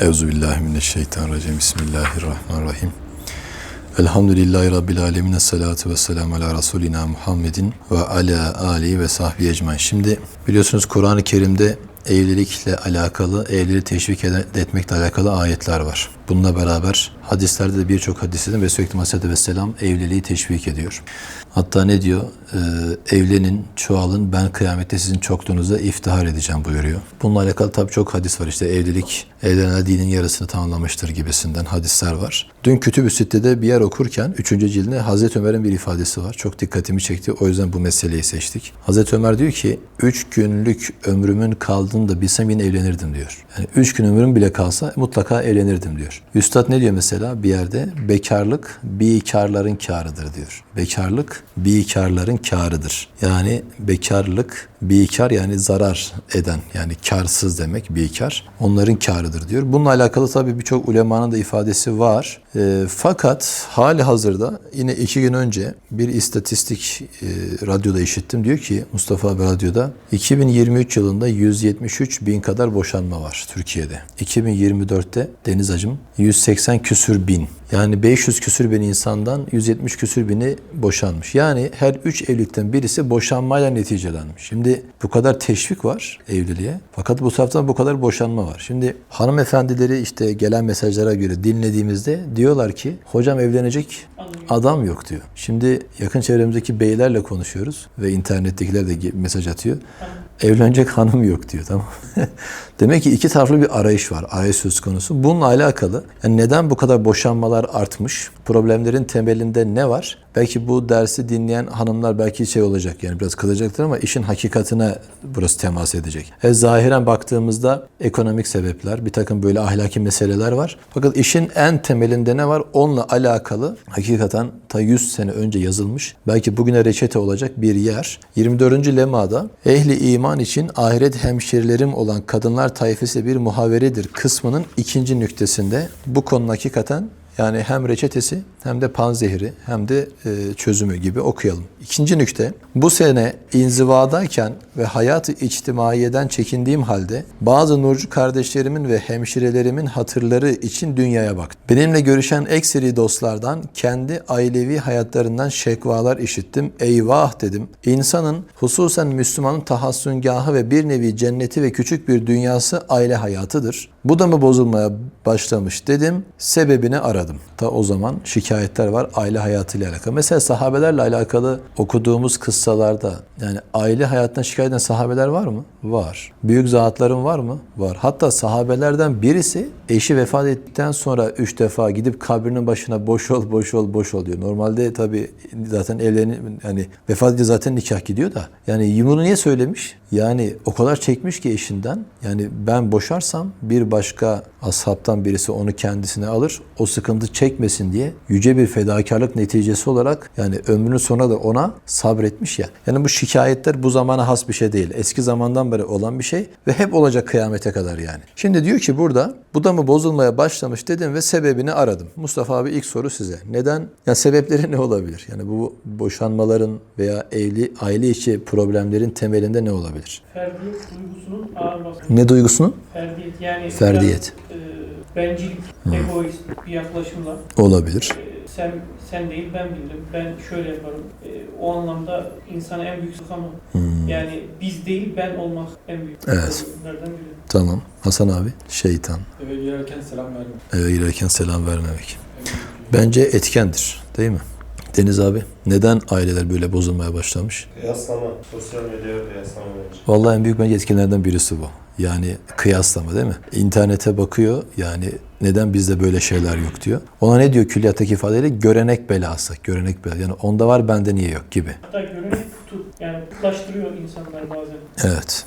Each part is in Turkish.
Euzubillahimineşşeytanirracim. Bismillahirrahmanirrahim. Elhamdülillahi Rabbil alemin. Salatu ve selamu ala Resulina Muhammedin ve ala Ali ve sahbihi ecmain. Şimdi biliyorsunuz Kur'an-ı Kerim'de evlilikle alakalı, evliliği teşvik etmekle alakalı ayetler var. Bununla beraber hadislerde de birçok hadisinde sürekli Aleyhisselatü Vesselam evliliği teşvik ediyor. Hatta ne diyor? Ee, evlenin, çoğalın, ben kıyamette sizin çokluğunuza iftihar edeceğim buyuruyor. Bununla alakalı tabii çok hadis var. İşte evlilik, evlenenler dinin yarısını tamamlamıştır gibisinden hadisler var. Dün Kütüb-ü Sitte'de bir yer okurken 3. cildinde Hazreti Ömer'in bir ifadesi var. Çok dikkatimi çekti. O yüzden bu meseleyi seçtik. Hazreti Ömer diyor ki, 3 günlük ömrümün kaldığını da bilsem yine evlenirdim diyor. Yani 3 gün ömrüm bile kalsa mutlaka evlenirdim diyor. Üstad ne diyor mesela bir yerde? Bekarlık bikarların kârıdır diyor. Bekarlık bikarların kârıdır. Yani bekarlık bikar yani zarar eden yani karsız demek bikar. Onların kârıdır diyor. Bununla alakalı tabii birçok ulemanın da ifadesi var. E, fakat hali hazırda yine iki gün önce bir istatistik e, radyoda işittim. Diyor ki Mustafa abi radyoda 2023 yılında 173 bin kadar boşanma var Türkiye'de. 2024'te Deniz Acım 180 küsür bin. Yani 500 küsür bin insandan 170 küsür bini boşanmış. Yani her 3 evlilikten birisi boşanmayla neticelenmiş. Şimdi bu kadar teşvik var evliliğe. Fakat bu taraftan bu kadar boşanma var. Şimdi hanımefendileri işte gelen mesajlara göre dinlediğimizde diyorlar ki hocam evlenecek adam yok diyor. Şimdi yakın çevremizdeki beylerle konuşuyoruz ve internettekiler de mesaj atıyor. Evlenecek hanım yok diyor tamam. Demek ki iki taraflı bir arayış var. Arayış söz konusu. Bununla alakalı yani neden bu kadar boşanmalar artmış? Problemlerin temelinde ne var? Belki bu dersi dinleyen hanımlar belki şey olacak yani biraz kılacaktır ama işin hakikatine burası temas edecek. E, zahiren baktığımızda ekonomik sebepler, bir takım böyle ahlaki meseleler var. Fakat işin en temelinde ne var? Onunla alakalı hakikaten ta 100 sene önce yazılmış. Belki bugüne reçete olacak bir yer. 24. lemada ehli iman için ahiret hemşerilerim olan kadınlar tayfesi bir muhaveredir kısmının ikinci nüktesinde. Bu konu hakikaten yani hem reçetesi hem de panzehri hem de e, çözümü gibi okuyalım. İkinci nükte bu sene inzivadayken ve hayatı içtimaiyeden çekindiğim halde bazı nurcu kardeşlerimin ve hemşirelerimin hatırları için dünyaya baktım. Benimle görüşen ekseri dostlardan kendi ailevi hayatlarından şekvalar işittim. Eyvah dedim. İnsanın hususen Müslümanın tahassüngahı ve bir nevi cenneti ve küçük bir dünyası aile hayatıdır. Bu da mı bozulmaya başlamış dedim. Sebebini aradım. Ta o zaman şikayetler var aile hayatıyla alakalı. Mesela sahabelerle alakalı okuduğumuz kıssalarda yani aile hayatından şikayet eden sahabeler var mı? Var. Büyük zatların var mı? Var. Hatta sahabelerden birisi eşi vefat ettikten sonra üç defa gidip kabrinin başına boş ol, boş ol, boş ol diyor. Normalde tabi zaten evleni yani vefat edince zaten nikah gidiyor da. Yani bunu niye söylemiş? Yani o kadar çekmiş ki eşinden. Yani ben boşarsam bir başka ashabtan birisi onu kendisine alır. O sıkıntı çekmesin diye yüce bir fedakarlık neticesi olarak yani ömrünün sonuna da ona sabretmiş ya. Yani bu şikayetler bu zamana has bir şey değil. Eski zamandan beri olan bir şey ve hep olacak kıyamete kadar yani. Şimdi diyor ki burada bu da mı bozulmaya başlamış dedim ve sebebini aradım. Mustafa abi ilk soru size. Neden? Ya sebepleri ne olabilir? Yani bu boşanmaların veya evli aile içi problemlerin temelinde ne olabilir? Ferdiyet duygusunun ağır basması. Ne duygusunu? Ferdiyet yani Ferdiyet. biraz, e, bencillik, egoist bir yaklaşımla Olabilir. e, sen sen değil ben bilirim, ben şöyle yaparım. E, o anlamda insana en büyük sıkama. Yani biz değil ben olmak en büyük Hmm. Evet. problemlerden biri. Tamam. Hasan abi. Şeytan. Eve girerken selam verdim. Eve girerken selam vermemek. Bence etkendir. Değil mi? Deniz abi. Neden aileler böyle bozulmaya başlamış? Kıyaslama. Sosyal medya kıyaslama bence. Vallahi en büyük bence etkenlerden birisi bu. Yani kıyaslama değil mi? İnternete bakıyor yani neden bizde böyle şeyler yok diyor. Ona ne diyor külliyattaki ifadeyle? Görenek belası. Görenek belası. Yani onda var bende niye yok gibi. Hatta görenek putu. Yani putlaştırıyor insanlar bazen. Evet.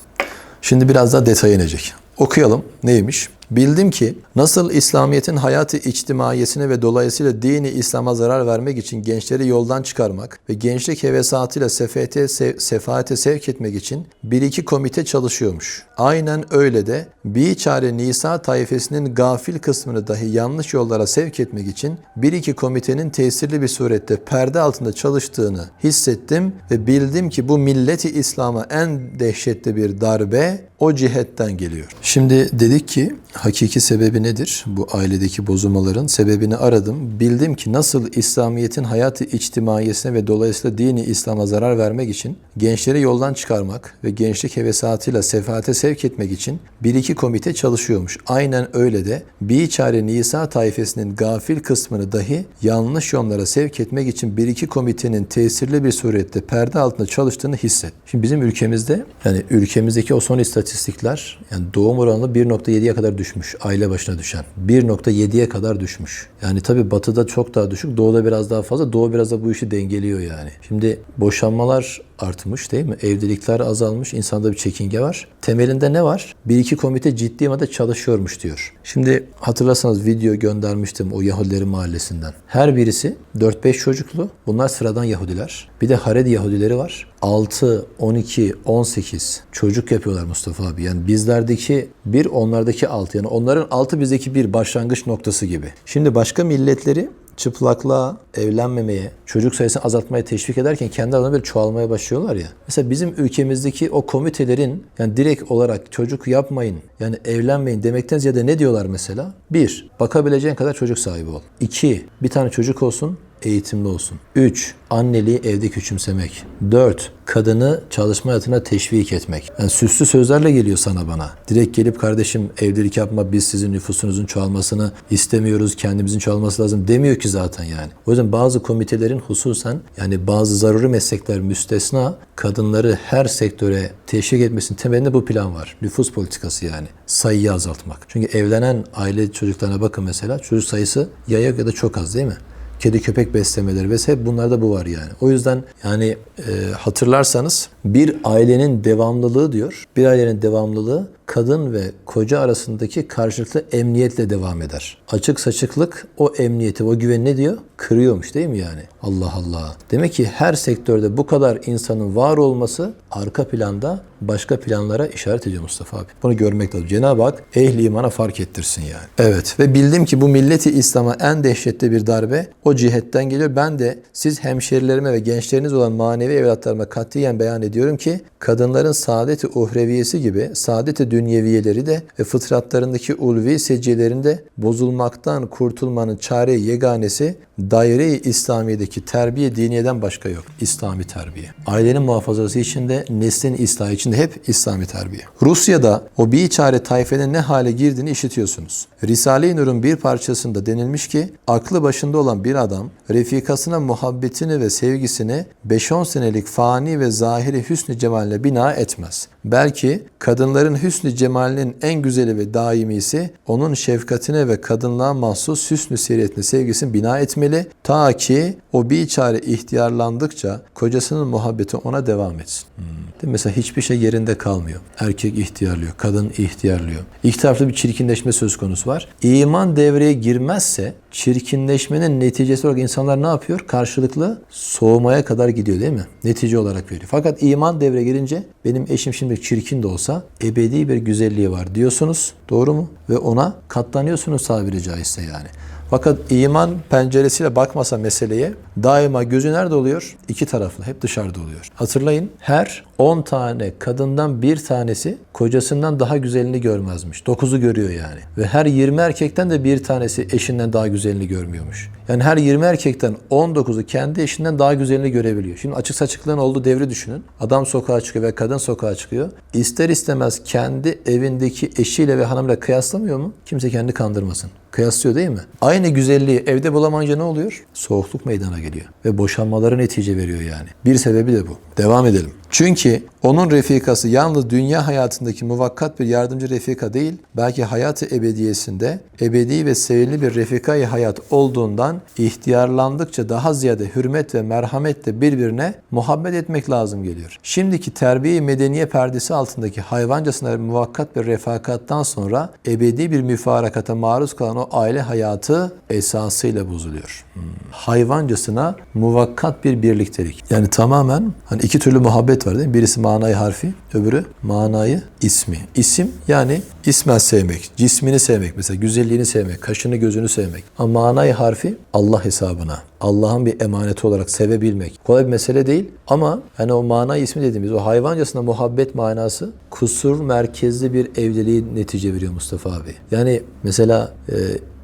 Şimdi biraz daha detaya inecek. Okuyalım. Neymiş? Bildim ki nasıl İslamiyet'in hayatı içtimaiyesine ve dolayısıyla dini İslam'a zarar vermek için gençleri yoldan çıkarmak ve gençlik hevesatıyla sefete, se- sefaate sevk etmek için bir iki komite çalışıyormuş. Aynen öyle de Biçare Nisa taifesinin gafil kısmını dahi yanlış yollara sevk etmek için bir iki komitenin tesirli bir surette perde altında çalıştığını hissettim ve bildim ki bu milleti İslam'a en dehşetli bir darbe o cihetten geliyor. Şimdi dedik ki hakiki sebebi nedir? Bu ailedeki bozulmaların sebebini aradım. Bildim ki nasıl İslamiyet'in hayatı içtimaiyesine ve dolayısıyla dini İslam'a zarar vermek için gençleri yoldan çıkarmak ve gençlik hevesatıyla sefaate sevk etmek için bir iki komite çalışıyormuş. Aynen öyle de Biçare Nisa taifesinin gafil kısmını dahi yanlış yollara sevk etmek için bir iki komitenin tesirli bir surette perde altında çalıştığını hisset. Şimdi bizim ülkemizde yani ülkemizdeki o son istatistikler yani doğum oranı 1.7'ye kadar düşmüş. Aile başına düşen. 1.7'ye kadar düşmüş. Yani tabii batıda çok daha düşük. Doğuda biraz daha fazla. Doğu biraz da bu işi dengeliyor yani. Şimdi boşanmalar artmış değil mi? Evlilikler azalmış. insanda bir çekinge var. Temelinde ne var? Bir iki komite ciddi manada çalışıyormuş diyor. Şimdi hatırlarsanız video göndermiştim o Yahudilerin mahallesinden. Her birisi 4-5 çocuklu. Bunlar sıradan Yahudiler. Bir de Haredi Yahudileri var. 6, 12, 18 çocuk yapıyorlar Mustafa abi. Yani bizlerdeki bir onlardaki 6. Yani onların 6 bizdeki bir başlangıç noktası gibi. Şimdi başka milletleri çıplaklığa, evlenmemeye, çocuk sayısını azaltmaya teşvik ederken kendi aralarında böyle çoğalmaya başlıyorlar ya. Mesela bizim ülkemizdeki o komitelerin yani direkt olarak çocuk yapmayın, yani evlenmeyin demekten ziyade ne diyorlar mesela? Bir, bakabileceğin kadar çocuk sahibi ol. İki, bir tane çocuk olsun, eğitimli olsun. 3. Anneliği evde küçümsemek. 4. Kadını çalışma hayatına teşvik etmek. Yani süslü sözlerle geliyor sana bana. Direkt gelip kardeşim evlilik yapma biz sizin nüfusunuzun çoğalmasını istemiyoruz. Kendimizin çoğalması lazım demiyor ki zaten yani. O yüzden bazı komitelerin hususen yani bazı zaruri meslekler müstesna kadınları her sektöre teşvik etmesinin temelinde bu plan var. Nüfus politikası yani. Sayıyı azaltmak. Çünkü evlenen aile çocuklarına bakın mesela çocuk sayısı ya yok ya da çok az değil mi? Kedi köpek beslemeleri vesaire bunlarda bu var yani. O yüzden yani e, hatırlarsanız bir ailenin devamlılığı diyor. Bir ailenin devamlılığı kadın ve koca arasındaki karşılıklı emniyetle devam eder. Açık saçıklık o emniyeti, o güveni ne diyor? Kırıyormuş değil mi yani? Allah Allah. Demek ki her sektörde bu kadar insanın var olması arka planda başka planlara işaret ediyor Mustafa abi. Bunu görmek lazım. Cenab-ı Hak ehli imana fark ettirsin yani. Evet ve bildim ki bu milleti İslam'a en dehşetli bir darbe o cihetten geliyor. Ben de siz hemşerilerime ve gençleriniz olan manevi evlatlarıma katiyen beyan ediyorum ki kadınların saadeti uhreviyesi gibi saadeti dünyeviyeleri de ve fıtratlarındaki ulvi seccelerinde bozulmaktan kurtulmanın çare yeganesi daire-i İslamiye'deki terbiye diniyeden başka yok. İslami terbiye. Ailenin muhafazası için de neslin ıslahı için de hep İslami terbiye. Rusya'da o bir çare tayfenin ne hale girdiğini işitiyorsunuz. Risale-i Nur'un bir parçasında denilmiş ki aklı başında olan bir adam refikasına muhabbetini ve sevgisini 5-10 senelik fani ve zahiri hüsnü cemaline bina etmez. Belki kadınların hüsnü cemalinin en güzeli ve daimisi onun şefkatine ve kadınlığa mahsus hüsnü siretine sevgisini bina etmeli. Ta ki o bir çare ihtiyarlandıkça kocasının muhabbeti ona devam etsin. Hmm. Değil mi? Mesela hiçbir şey yerinde kalmıyor. Erkek ihtiyarlıyor, kadın ihtiyarlıyor. İki taraflı bir çirkinleşme söz konusu var. İman devreye girmezse çirkinleşmenin neticesi olarak insanlar ne yapıyor? Karşılıklı soğumaya kadar gidiyor değil mi? Netice olarak veriyor. Fakat iman devreye girince benim eşim şimdi çirkin de olsa ebedi bir güzelliği var diyorsunuz. Doğru mu? Ve ona katlanıyorsunuz tabiri caizse yani. Fakat iman penceresiyle bakmasa meseleye daima gözü nerede oluyor? İki taraflı, hep dışarıda oluyor. Hatırlayın her 10 tane kadından bir tanesi kocasından daha güzelini görmezmiş. 9'u görüyor yani. Ve her 20 erkekten de bir tanesi eşinden daha güzelini görmüyormuş. Yani her 20 erkekten 19'u kendi eşinden daha güzelini görebiliyor. Şimdi açık saçıklığın olduğu devri düşünün. Adam sokağa çıkıyor ve kadın sokağa çıkıyor. İster istemez kendi evindeki eşiyle ve hanımıyla kıyaslamıyor mu? Kimse kendini kandırmasın. Kıyaslıyor değil mi? Aynı güzelliği evde bulamayınca ne oluyor? Soğukluk meydana geliyor. Ve boşanmalara netice veriyor yani. Bir sebebi de bu. Devam edelim. Çünkü onun refikası yalnız dünya hayatındaki muvakkat bir yardımcı refika değil, belki hayatı ebediyesinde ebedi ve sevimli bir refikayı hayat olduğundan ihtiyarlandıkça daha ziyade hürmet ve merhametle birbirine muhabbet etmek lazım geliyor. Şimdiki terbiye medeniye perdesi altındaki hayvancasına muvakkat bir refakattan sonra ebedi bir müfarakata maruz kalan o aile hayatı esasıyla bozuluyor. Hmm. Hayvancasına muvakkat bir birliktelik. Yani tamamen hani iki türlü muhabbet var değil mi? Birisi manayı harfi, öbürü manayı ismi. İsim yani ismen sevmek, cismini sevmek mesela güzelliğini sevmek, kaşını gözünü sevmek. Ama manayı harfi Allah hesabına. Allah'ın bir emaneti olarak sevebilmek. Kolay bir mesele değil ama hani o mana ismi dediğimiz o hayvancasına muhabbet manası kusur merkezli bir evliliği netice veriyor Mustafa abi. Yani mesela e,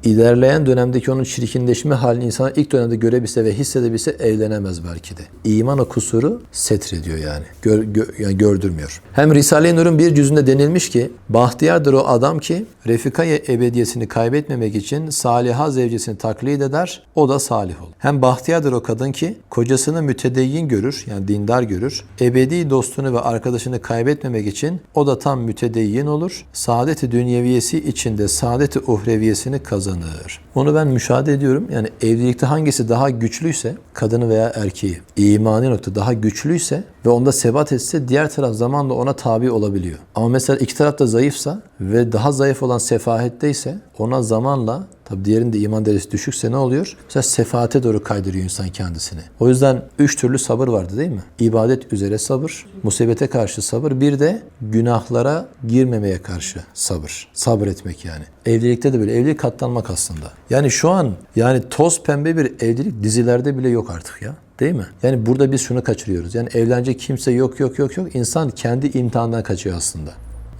ilerleyen dönemdeki onun çirkinleşme halini insan ilk dönemde görebilse ve hissedebilse evlenemez belki de. İman o kusuru setrediyor yani. Gör, gö- yani gördürmüyor. Hem Risale-i Nur'un bir cüzünde denilmiş ki bahtiyardır o adam ki refikaya ebediyesini kaybetmemek için saliha zevcesini taklit eder, o da salih olur. Hem bahtiyardır o kadın ki kocasını mütedeyyin görür, yani dindar görür. Ebedi dostunu ve arkadaşını kaybetmemek için o da tam mütedeyyin olur. Saadet-i dünyeviyesi içinde saadet-i uhreviyesini kazanır. Onu ben müşahede ediyorum. Yani evlilikte hangisi daha güçlüyse, kadını veya erkeği, imani nokta daha güçlüyse ve onda sebat etse diğer taraf zamanla ona tabi olabiliyor. Ama mesela iki taraf da zayıfsa ve daha zayıf olan sefahetteyse ona zamanla Tabi diğerinde iman derecesi düşükse ne oluyor? Mesela sefahate doğru kaydırıyor insan kendisini. O yüzden üç türlü sabır vardı değil mi? İbadet üzere sabır, musibete karşı sabır, bir de günahlara girmemeye karşı sabır. Sabretmek yani. Evlilikte de böyle. Evlilik katlanmak aslında. Yani şu an yani toz pembe bir evlilik dizilerde bile yok artık ya. Değil mi? Yani burada biz şunu kaçırıyoruz. Yani evlenecek kimse yok yok yok yok. İnsan kendi imtihandan kaçıyor aslında.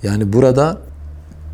Yani burada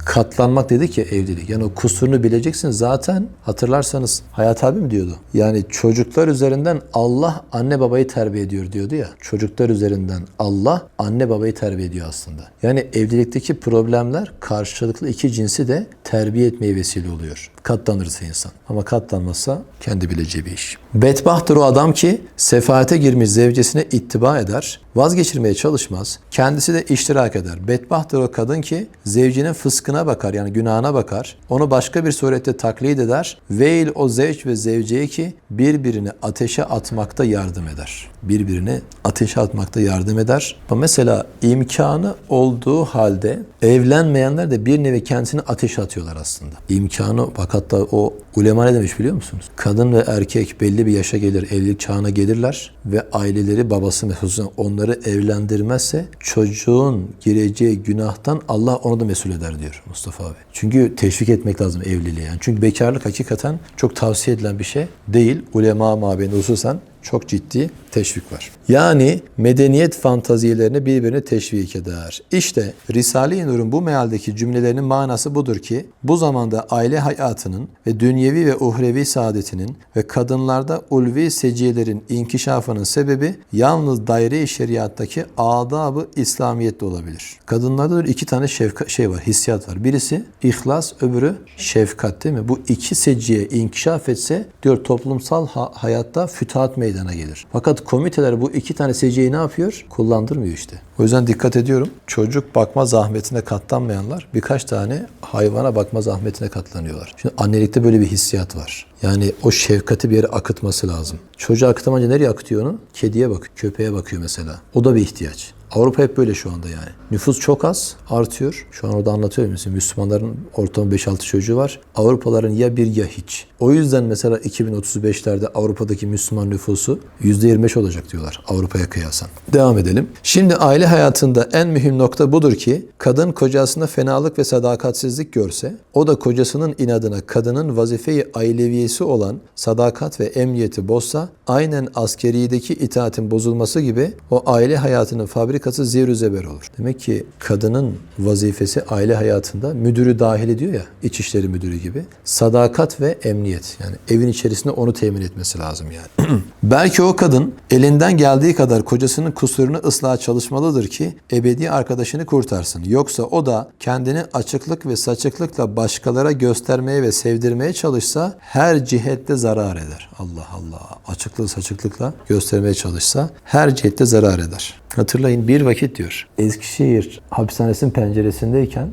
katlanmak dedi ki evlilik. Yani o kusurunu bileceksin. Zaten hatırlarsanız Hayat abi mi diyordu? Yani çocuklar üzerinden Allah anne babayı terbiye ediyor diyordu ya. Çocuklar üzerinden Allah anne babayı terbiye ediyor aslında. Yani evlilikteki problemler karşılıklı iki cinsi de terbiye etmeye vesile oluyor. Katlanırsa insan. Ama katlanmazsa kendi bileceği bir iş. Bedbahtır o adam ki sefahate girmiş zevcesine ittiba eder, vazgeçirmeye çalışmaz, kendisi de iştirak eder. Bedbahtır o kadın ki zevcinin fıskına bakar yani günahına bakar, onu başka bir surette taklit eder. Veil o zevç ve zevceye ki birbirini ateşe atmakta yardım eder. Birbirini ateşe atmakta yardım eder. Mesela imkanı olduğu halde evlenmeyenler de bir nevi kendisini ateşe atıyorlar aslında. İmkanı bak hatta o ulema ne demiş biliyor musunuz? Kadın ve erkek belli bir yaşa gelir, evlilik çağına gelirler ve aileleri babası mesela onları evlendirmezse çocuğun gireceği günahtan Allah onu da mesul eder diyor Mustafa abi. Çünkü teşvik etmek lazım evliliğe. Yani çünkü bekarlık hakikaten çok tavsiye edilen bir şey değil. Ulema mabeyinde hususen çok ciddi teşvik var. Yani medeniyet fantazilerini birbirine teşvik eder. İşte Risale-i Nur'un bu mealdeki cümlelerinin manası budur ki bu zamanda aile hayatının ve dünyevi ve uhrevi saadetinin ve kadınlarda ulvi seciyelerin inkişafının sebebi yalnız daire-i şeriattaki adab-ı İslamiyet'te olabilir. Kadınlarda da iki tane şefka, şey var, hissiyat var. Birisi ihlas, öbürü şefkat değil mi? Bu iki seciye inkişaf etse diyor toplumsal ha- hayatta fütuhat meydana gelir. Fakat komiteler bu iki tane seciyeyi ne yapıyor? Kullandırmıyor işte. O yüzden dikkat ediyorum. Çocuk bakma zahmetine katlanmayanlar birkaç tane hayvana bakma zahmetine katlanıyorlar. Şimdi annelikte böyle bir hissiyat var. Yani o şefkati bir yere akıtması lazım. Çocuğa akıtamayınca nereye akıtıyor onu? Kediye bak, köpeğe bakıyor mesela. O da bir ihtiyaç. Avrupa hep böyle şu anda yani. Nüfus çok az, artıyor. Şu an orada anlatıyorum mesela Müslümanların ortalama 5-6 çocuğu var. Avrupaların ya bir ya hiç. O yüzden mesela 2035'lerde Avrupa'daki Müslüman nüfusu %25 olacak diyorlar Avrupa'ya kıyasen. Devam edelim. Şimdi aile hayatında en mühim nokta budur ki kadın kocasında fenalık ve sadakatsizlik görse o da kocasının inadına kadının vazifeyi aileviyesi olan sadakat ve emniyeti bozsa aynen askeriyedeki itaatin bozulması gibi o aile hayatının fabrikası zevr zeber olur. Demek ki kadının vazifesi aile hayatında müdürü dahil ediyor ya İçişleri Müdürü gibi sadakat ve emniyet yani evin içerisinde onu temin etmesi lazım yani. Belki o kadın elinden geldiği kadar kocasının kusurunu ıslaha çalışmalıdır ki ebedi arkadaşını kurtarsın. Yoksa o da kendini açıklık ve saçıklıkla başkalara göstermeye ve sevdirmeye çalışsa her cihette zarar eder. Allah Allah. Açıklığı saçıklıkla göstermeye çalışsa her cihette zarar eder. Hatırlayın bir vakit diyor. Eskişehir hapishanesinin penceresindeyken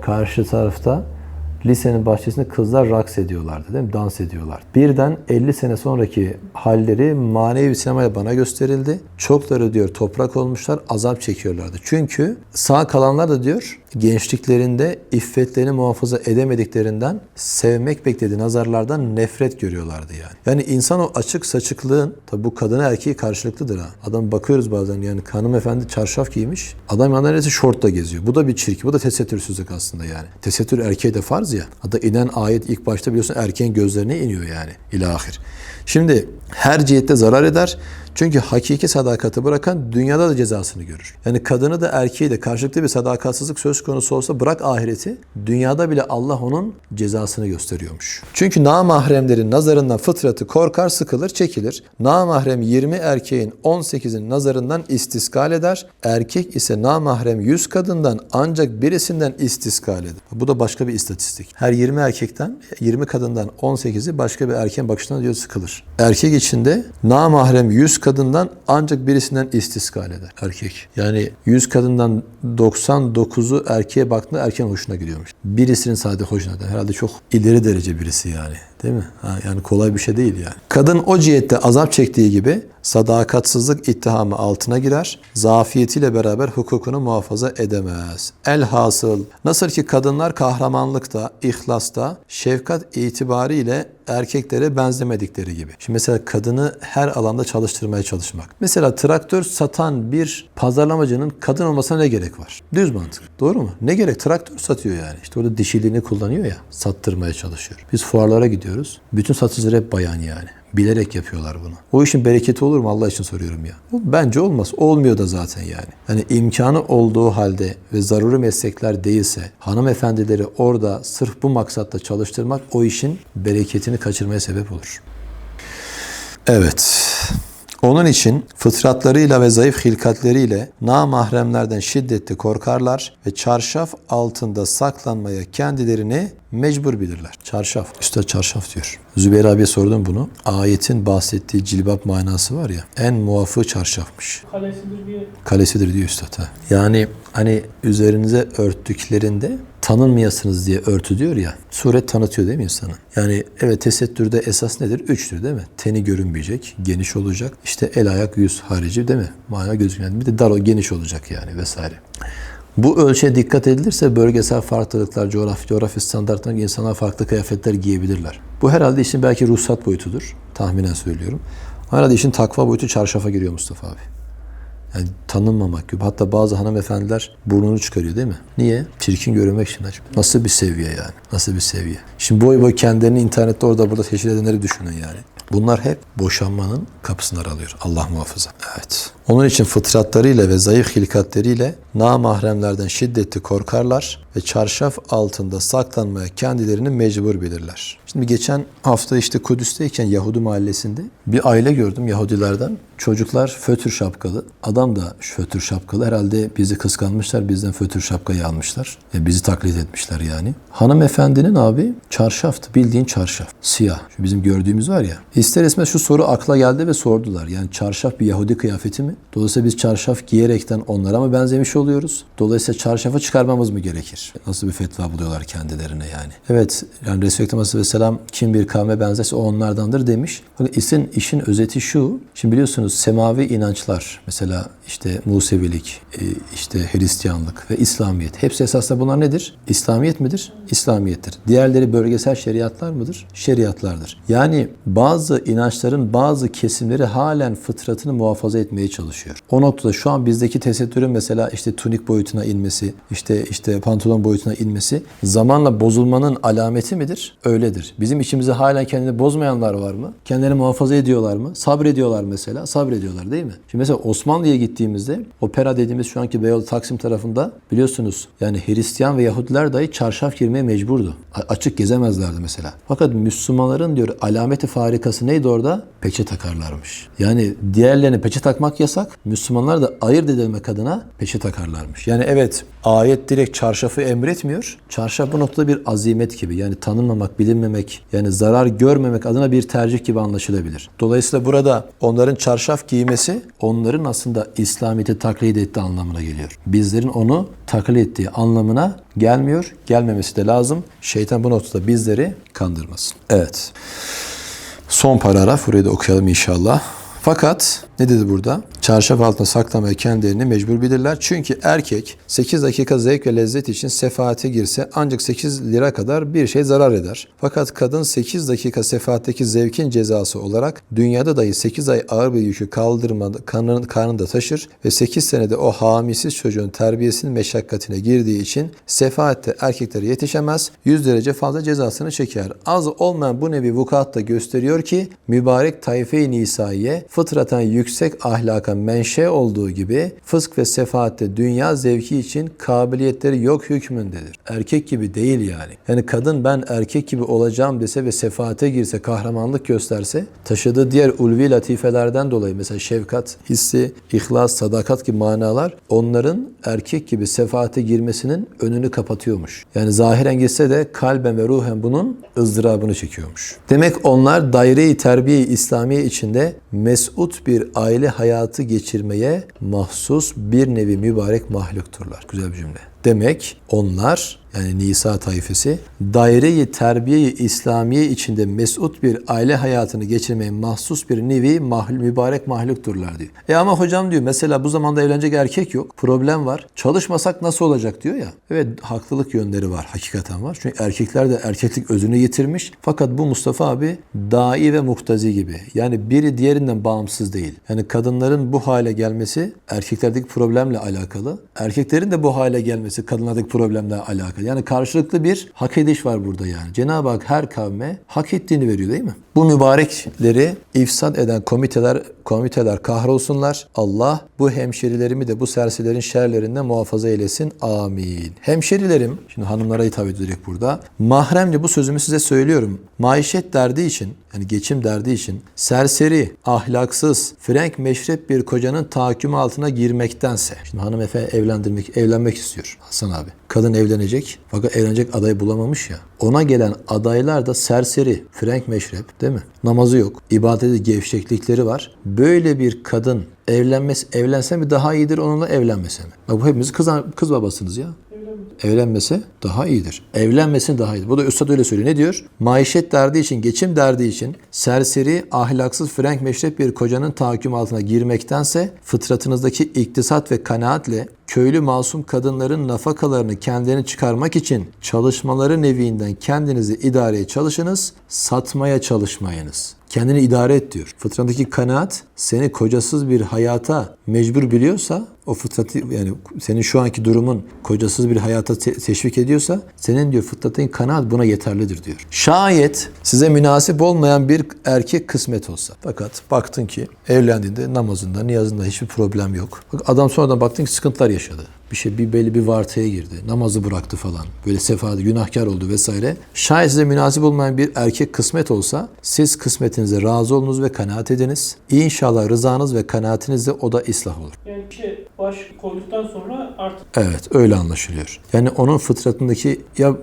karşı tarafta lisenin bahçesinde kızlar raks ediyorlardı değil mi? Dans ediyorlar. Birden 50 sene sonraki halleri manevi sinemaya bana gösterildi. Çokları diyor toprak olmuşlar, azap çekiyorlardı. Çünkü sağ kalanlar da diyor gençliklerinde iffetlerini muhafaza edemediklerinden sevmek beklediği nazarlardan nefret görüyorlardı yani. Yani insan o açık saçıklığın tabi bu kadına erkeği karşılıklıdır ha. Adam bakıyoruz bazen yani hanımefendi çarşaf giymiş. Adam yanında neresi şortla geziyor. Bu da bir çirkin. Bu da tesettürsüzlük aslında yani. Tesettür erkeğe de farz ya. Hatta inen ayet ilk başta biliyorsun erkeğin gözlerine iniyor yani. İlahir. Şimdi her cihette zarar eder. Çünkü hakiki sadakati bırakan dünyada da cezasını görür. Yani kadını da erkeği de karşılıklı bir sadakatsizlik söz konusu olsa bırak ahireti, dünyada bile Allah onun cezasını gösteriyormuş. Çünkü namahremlerin nazarından fıtratı korkar, sıkılır, çekilir. Namahrem 20 erkeğin 18'in nazarından istiskal eder. Erkek ise namahrem 100 kadından ancak birisinden istiskal eder. Bu da başka bir istatistik. Her 20 erkekten 20 kadından 18'i başka bir erkeğin bakışından diyor sıkılır. Erkek içinde namahrem 100 kadından ancak birisinden istiskal eder erkek. Yani 100 kadından 99'u erkeğe baktığında erkeğin hoşuna gidiyormuş. Birisinin sadece hoşuna gider. Herhalde çok ileri derece birisi yani. Değil mi? Ha, yani kolay bir şey değil yani. Kadın o cihette azap çektiği gibi sadakatsızlık ittihamı altına girer. Zafiyetiyle beraber hukukunu muhafaza edemez. Elhasıl nasıl ki kadınlar kahramanlıkta, ihlasta, şefkat itibariyle erkeklere benzemedikleri gibi. Şimdi mesela kadını her alanda çalıştırmaya çalışmak. Mesela traktör satan bir pazarlamacının kadın olmasına ne gerek var? Düz mantık. Doğru mu? Ne gerek? Traktör satıyor yani. İşte orada dişiliğini kullanıyor ya. Sattırmaya çalışıyor. Biz fuarlara gidiyoruz. Bütün satıcılar hep bayan yani. Bilerek yapıyorlar bunu. O işin bereketi olur mu Allah için soruyorum ya. Bence olmaz. Olmuyor da zaten yani. Hani imkanı olduğu halde ve zaruri meslekler değilse hanımefendileri orada sırf bu maksatla çalıştırmak o işin bereketini kaçırmaya sebep olur. Evet. Onun için fıtratlarıyla ve zayıf hilkatleriyle namahremlerden şiddetli korkarlar ve çarşaf altında saklanmaya kendilerini mecbur bilirler. Çarşaf. Üstad çarşaf diyor. Zübeyir abiye sordum bunu. Ayetin bahsettiği cilbap manası var ya en muafı çarşafmış. Kalesidir diye Kalesidir diyor üstad. Ha. Yani hani üzerinize örttüklerinde tanınmayasınız diye örtü diyor ya. Suret tanıtıyor değil mi insana? Yani evet tesettürde esas nedir? Üçtür değil mi? Teni görünmeyecek, geniş olacak. İşte el ayak yüz harici değil mi? Mana gözükmeyen. Bir de dar o geniş olacak yani vesaire. Bu ölçüye dikkat edilirse bölgesel farklılıklar, coğrafi, coğrafi standartlarına insanlar farklı kıyafetler giyebilirler. Bu herhalde işin belki ruhsat boyutudur. Tahminen söylüyorum. Herhalde işin takva boyutu çarşafa giriyor Mustafa abi. Yani tanınmamak gibi. Hatta bazı hanımefendiler burnunu çıkarıyor değil mi? Niye? Çirkin görünmek için. acaba. Nasıl bir seviye yani? Nasıl bir seviye? Şimdi boy boy kendilerini internette orada burada teşhir edenleri düşünün yani. Bunlar hep boşanmanın kapısını aralıyor. Allah muhafaza. Evet. Onun için fıtratlarıyla ve zayıf hilkatleriyle namahremlerden şiddetli korkarlar ve çarşaf altında saklanmaya kendilerini mecbur bilirler. Şimdi geçen hafta işte Kudüs'teyken Yahudi mahallesinde bir aile gördüm Yahudilerden. Çocuklar fötür şapkalı. Adam da fötür şapkalı. Herhalde bizi kıskanmışlar. Bizden fötür şapkayı almışlar. E, bizi taklit etmişler yani. Hanımefendinin abi çarşaftı. Bildiğin çarşaf. Siyah. Şu bizim gördüğümüz var ya. İster istemez şu soru akla geldi ve sordular. Yani çarşaf bir Yahudi kıyafeti mi? Dolayısıyla biz çarşaf giyerekten onlara mı benzemiş oluyoruz? Dolayısıyla çarşafı çıkarmamız mı gerekir? Nasıl bir fetva buluyorlar kendilerine yani? Evet yani Resulü Aleyhisselam kim bir kavme benzerse o onlardandır demiş. Fakat işin, işin özeti şu. Şimdi biliyorsunuz semavi inançlar mesela işte Musevilik, e, işte Hristiyanlık ve İslamiyet. Hepsi esasında bunlar nedir? İslamiyet midir? İslamiyettir. Diğerleri bölgesel şeriatlar mıdır? Şeriatlardır. Yani bazı inançların bazı kesimleri halen fıtratını muhafaza etmeye çalışıyor. O noktada şu an bizdeki tesettürün mesela işte tunik boyutuna inmesi, işte işte pantolon boyutuna inmesi zamanla bozulmanın alameti midir? Öyledir. Bizim içimizde halen kendini bozmayanlar var mı? Kendilerini muhafaza ediyorlar mı? Sabrediyorlar mesela. Sabrediyorlar değil mi? Şimdi mesela Osmanlı'ya gittiğimizde opera dediğimiz şu anki Beyoğlu Taksim tarafında biliyorsunuz yani Hristiyan ve Yahudiler dahi çarşaf giymeye mecburdu. Açık gezemezlerdi mesela. Fakat Müslümanların diyor alameti farikası neydi orada? Peçe takarlarmış. Yani diğerlerine peçe takmak yasak. Müslümanlar da ayırt edilmek adına peçe takarlarmış. Yani evet ayet direkt çarşafı emretmiyor. Çarşaf bu noktada bir azimet gibi. Yani tanınmamak, bilinmemek, yani zarar görmemek adına bir tercih gibi anlaşılabilir. Dolayısıyla burada onların çarşaf giymesi onların aslında İslamiyet'i taklit ettiği anlamına geliyor. Bizlerin onu taklit ettiği anlamına gelmiyor. Gelmemesi de lazım. Şeytan bu noktada bizleri kandırmasın. Evet. Son paragraf. Burayı da okuyalım inşallah. Fakat ne dedi burada? Çarşaf altında saklamaya kendilerini mecbur bilirler. Çünkü erkek 8 dakika zevk ve lezzet için sefaate girse ancak 8 lira kadar bir şey zarar eder. Fakat kadın 8 dakika sefaatteki zevkin cezası olarak dünyada dahi 8 ay ağır bir yükü kaldırmadı, karnın, karnında taşır ve 8 senede o hamisiz çocuğun terbiyesinin meşakkatine girdiği için sefaatte erkeklere yetişemez, 100 derece fazla cezasını çeker. Az olmayan bu nevi vukuat da gösteriyor ki mübarek tayfe-i nisaiye fıtraten yüksek ahlaka menşe olduğu gibi fısk ve sefaatte dünya zevki için kabiliyetleri yok hükmündedir. Erkek gibi değil yani. Yani kadın ben erkek gibi olacağım dese ve sefaate girse, kahramanlık gösterse taşıdığı diğer ulvi latifelerden dolayı mesela şefkat, hissi, ihlas, sadakat gibi manalar onların erkek gibi sefaate girmesinin önünü kapatıyormuş. Yani zahiren gitse de kalben ve ruhen bunun ızdırabını çekiyormuş. Demek onlar daire-i terbiye-i İslamiye içinde mesut bir aile hayatı geçirmeye mahsus bir nevi mübarek mahlukturlar. Güzel bir cümle. Demek onlar yani Nisa tayfesi daire-i terbiye-i İslamiye içinde mesut bir aile hayatını geçirmeye mahsus bir nevi mahl mübarek mahlukturlar diyor. E ama hocam diyor mesela bu zamanda evlenecek erkek yok. Problem var. Çalışmasak nasıl olacak diyor ya. Evet haklılık yönleri var. Hakikaten var. Çünkü erkekler de erkeklik özünü yitirmiş. Fakat bu Mustafa abi dai ve muktazi gibi. Yani biri diğerinden bağımsız değil. Yani kadınların bu hale gelmesi erkeklerdeki problemle alakalı. Erkeklerin de bu hale gelmesi kadınlardaki problemle alakalı. Yani karşılıklı bir hak ediş var burada yani. Cenab-ı Hak her kavme hak ettiğini veriyor değil mi? Bu mübarekleri ifsad eden komiteler komiteler kahrolsunlar. Allah bu hemşerilerimi de bu sersilerin şerlerinden muhafaza eylesin. Amin. Hemşerilerim, şimdi hanımlara hitap edilecek burada. Mahremce bu sözümü size söylüyorum. Maişet derdi için, yani geçim derdi için serseri, ahlaksız, frenk meşrep bir kocanın tahakkümü altına girmektense. Şimdi hanımefendi evlendirmek, evlenmek istiyor Hasan abi. Kadın evlenecek fakat evlenecek aday bulamamış ya. Ona gelen adaylar da serseri, frenk meşrep değil mi? Namazı yok, ibadete gevşeklikleri var. Böyle bir kadın evlenmesi, evlense mi daha iyidir onunla evlenmese mi? Bak bu hepimiz kız, kız babasınız ya. Evlenmese daha iyidir. Evlenmesin daha iyidir. Bu da Üstad öyle söylüyor. Ne diyor? Maişet derdi için, geçim derdi için serseri, ahlaksız, frenk meşrep bir kocanın tahakküm altına girmektense fıtratınızdaki iktisat ve kanaatle köylü masum kadınların nafakalarını kendilerini çıkarmak için çalışmaları neviinden kendinizi idareye çalışınız, satmaya çalışmayınız. Kendini idare et diyor. Fıtratındaki kanaat seni kocasız bir hayata mecbur biliyorsa o fıtratı yani senin şu anki durumun kocasız bir hayata te- teşvik ediyorsa senin diyor fıtratın kanaat buna yeterlidir diyor. Şayet size münasip olmayan bir erkek kısmet olsa fakat baktın ki evlendiğinde namazında niyazında hiçbir problem yok. Adam sonradan baktın ki sıkıntılar yaşadı. Bir şey bir belli bir vartaya girdi. Namazı bıraktı falan. Böyle sefadı günahkar oldu vesaire. Şayet size münasip olmayan bir erkek kısmet olsa siz kısmetinize razı olunuz ve kanaat ediniz. İnşallah rızanız ve kanaatinizle o da ıslah olur. Yani bir şey baş koyduktan sonra artık Evet öyle anlaşılıyor. Yani onun fıtratındaki ya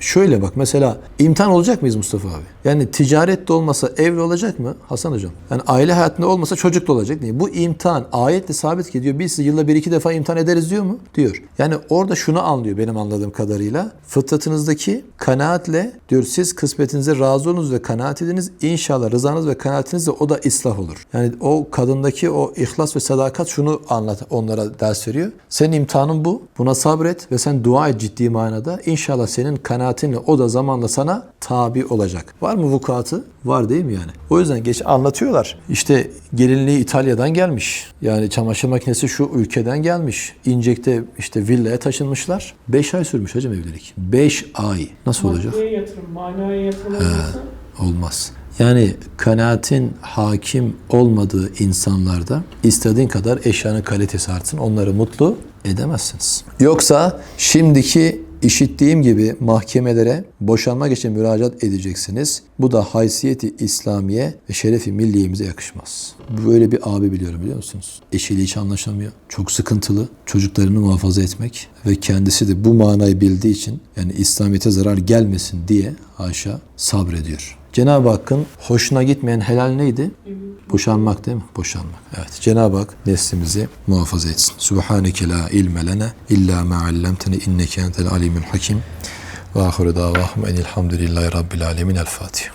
şöyle bak mesela imtihan olacak mıyız Mustafa abi? Yani ticaret de olmasa evli olacak mı Hasan hocam? Yani aile hayatında olmasa çocuk da olacak. Niye? Bu imtihan ayetle sabit ki diyor biz sizi yılda bir iki defa imtihan ederiz diyor mu? Diyor. Yani orada şunu anlıyor benim anladığım kadarıyla. Fıtratınızdaki kanaatle diyor siz kısmetinize razı olunuz ve kanaat ediniz. İnşallah rızanız ve kanaatinizle o da ıslah olur. Yani o kadındaki o ihlas ve sadakat şunu anlat onlara ders veriyor. Senin imtihanın bu. Buna sabret ve sen dua et ciddi manada. İnşallah senin kanaatinle o da zamanla sana tabi olacak. Var mı vukuatı? Var değil mi yani? O yüzden geç anlatıyorlar. İşte gelinliği İtalya'dan gelmiş. Yani çamaşır makinesi şu ülkeden gelmiş. İncek'te işte villaya taşınmışlar. 5 ay sürmüş hocam evlilik. 5 ay. Nasıl olacak? maddeye yatırım, manaya yatırım olmasa Olmaz. Yani kanaatin hakim olmadığı insanlarda istediğin kadar eşyanın kalitesi artsın onları mutlu edemezsiniz. Yoksa şimdiki işittiğim gibi mahkemelere boşanmak için müracaat edeceksiniz. Bu da haysiyeti İslamiye ve şerefi milliyemize yakışmaz. Böyle bir abi biliyorum biliyor musunuz? Eşiyle hiç anlaşamıyor. Çok sıkıntılı. Çocuklarını muhafaza etmek ve kendisi de bu manayı bildiği için yani İslamiyet'e zarar gelmesin diye haşa sabrediyor. Cenab-ı Hakk'ın hoşuna gitmeyen helal neydi? Boşanmak değil mi? Boşanmak. Evet. Cenab-ı Hak neslimizi muhafaza etsin. Subhaneke la ilme lene illa ma allamtene inneke entel alimul hakim. Ve ahiru davahum enilhamdülillahi rabbil alemin. El Fatiha.